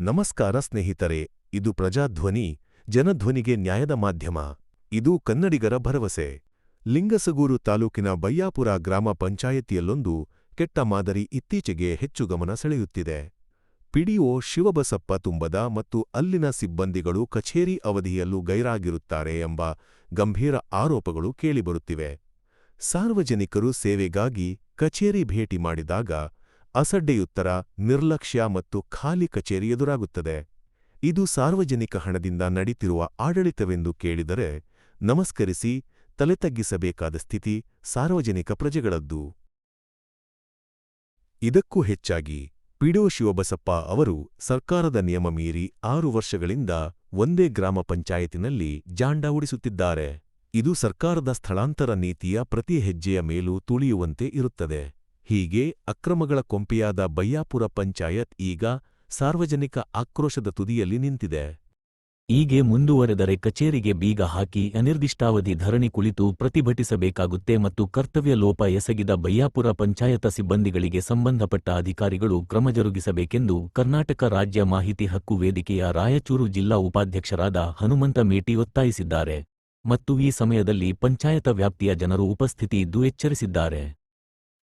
ನಮಸ್ಕಾರ ಸ್ನೇಹಿತರೆ, ಇದು ಪ್ರಜಾಧ್ವನಿ, ಜನಧ್ವನಿಗೆ ನ್ಯಾಯದ ಮಾಧ್ಯಮ, ಇದು ಕನ್ನಡಿಗರ ಭರವಸೆ. ಲಿಂಗಸಗೂರು ತಾಲೂಕಿನ ಬಯ್ಯಾಪುರ ಗ್ರಾಮ ಪಂಚಾಯತಿಯಲ್ಲೊಂದು ಕೆಟ್ಟ ಮಾದರಿ ಇತ್ತೀಚೆಗೆ ಹೆಚ್ಚು ಗಮನ ಸೆಳೆಯುತ್ತಿದೆ. ಪಿಡಿಒ ಶಿವಬಸಪ್ಪ ತುಂಬದ ಮತ್ತು ಅಲ್ಲಿನ ಸಿಬ್ಬಂದಿಗಳು ಕಚೇರಿ ಅವಧಿಯಲ್ಲೂ ಗೈರಾಗಿರುತ್ತಾರೆ ಎಂಬ ಗಂಭೀರ ಆರೋಪಗಳು ಕೇಳಿಬರುತ್ತಿವೆ. ಸಾರ್ವಜನಿಕರು ಸೇವೆಗಾಗಿ ಕಚೇರಿ ಭೇಟಿ ಮಾಡಿದಾಗ ಅಸಡ್ಡೆಯುತ್ತರ, ನಿರ್ಲಕ್ಷ್ಯ ಮತ್ತು ಖಾಲಿ ಕಚೇರಿ ಎದುರಾಗುತ್ತದೆ. ಇದು ಸಾರ್ವಜನಿಕ ಹಣದಿಂದ ನಡೀತಿರುವ ಆಡಳಿತವೆಂದು ಕೇಳಿದರೆ, ನಮಸ್ಕರಿಸಿ, ತಲೆತಗ್ಗಿಸಬೇಕಾದ ಸ್ಥಿತಿ ಸಾರ್ವಜನಿಕ ಪ್ರಜೆಗಳದ್ದು. ಇದಕ್ಕೂ ಹೆಚ್ಚಾಗಿ ಪಿಡಿಒ ಶಿವಬಸಪ್ಪ ಅವರು ಸರ್ಕಾರದ ನಿಯಮ ಮೀರಿ ಆರು ವರ್ಷಗಳಿಂದ ಒಂದೇ ಗ್ರಾಮ ಪಂಚಾಯತಿನಲ್ಲಿ ಜಾಂಡ ಉಡಿಸುತ್ತಿದ್ದಾರೆ. ಇದು ಸರ್ಕಾರದ ಸ್ಥಳಾಂತರ ನೀತಿಯ ಪ್ರತಿ ಹೆಜ್ಜೆಯ ಮೇಲೂ ತುಳಿಯುವಂತೆ ಇರುತ್ತದೆ. ಹೀಗೆ ಅಕ್ರಮಗಳ ಕೊಂಪೆಯಾದ ಬಯ್ಯಾಪುರ ಪಂಚಾಯತ್ ಈಗ ಸಾರ್ವಜನಿಕ ಆಕ್ರೋಶದ ತುದಿಯಲ್ಲಿ ನಿಂತಿದೆ. ಹೀಗೆ ಮುಂದುವರೆದರೆ ಕಚೇರಿಗೆ ಬೀಗ ಹಾಕಿ ಅನಿರ್ದಿಷ್ಟಾವಧಿ ಧರಣಿ ಕುಳಿತು ಪ್ರತಿಭಟಿಸಬೇಕಾಗುತ್ತೆ ಮತ್ತು ಕರ್ತವ್ಯ ಲೋಪ ಎಸಗಿದ ಬಯ್ಯಾಪುರ ಪಂಚಾಯತ ಸಿಬ್ಬಂದಿಗಳಿಗೆ ಸಂಬಂಧಪಟ್ಟ ಅಧಿಕಾರಿಗಳು ಕ್ರಮ ಜರುಗಿಸಬೇಕೆಂದು ಕರ್ನಾಟಕ ರಾಜ್ಯ ಮಾಹಿತಿ ಹಕ್ಕು ವೇದಿಕೆಯ ರಾಯಚೂರು ಜಿಲ್ಲಾ ಉಪಾಧ್ಯಕ್ಷರಾದ ಹನುಮಂತ ಮೇಟಿ ಒತ್ತಾಯಿಸಿದ್ದಾರೆ. ಮತ್ತು ಈ ಸಮಯದಲ್ಲಿ ಪಂಚಾಯತ ವ್ಯಾಪ್ತಿಯ ಜನರು ಉಪಸ್ಥಿತಿ ಇದ್ದು ಎಚ್ಚರಿಸಿದ್ದಾರೆ.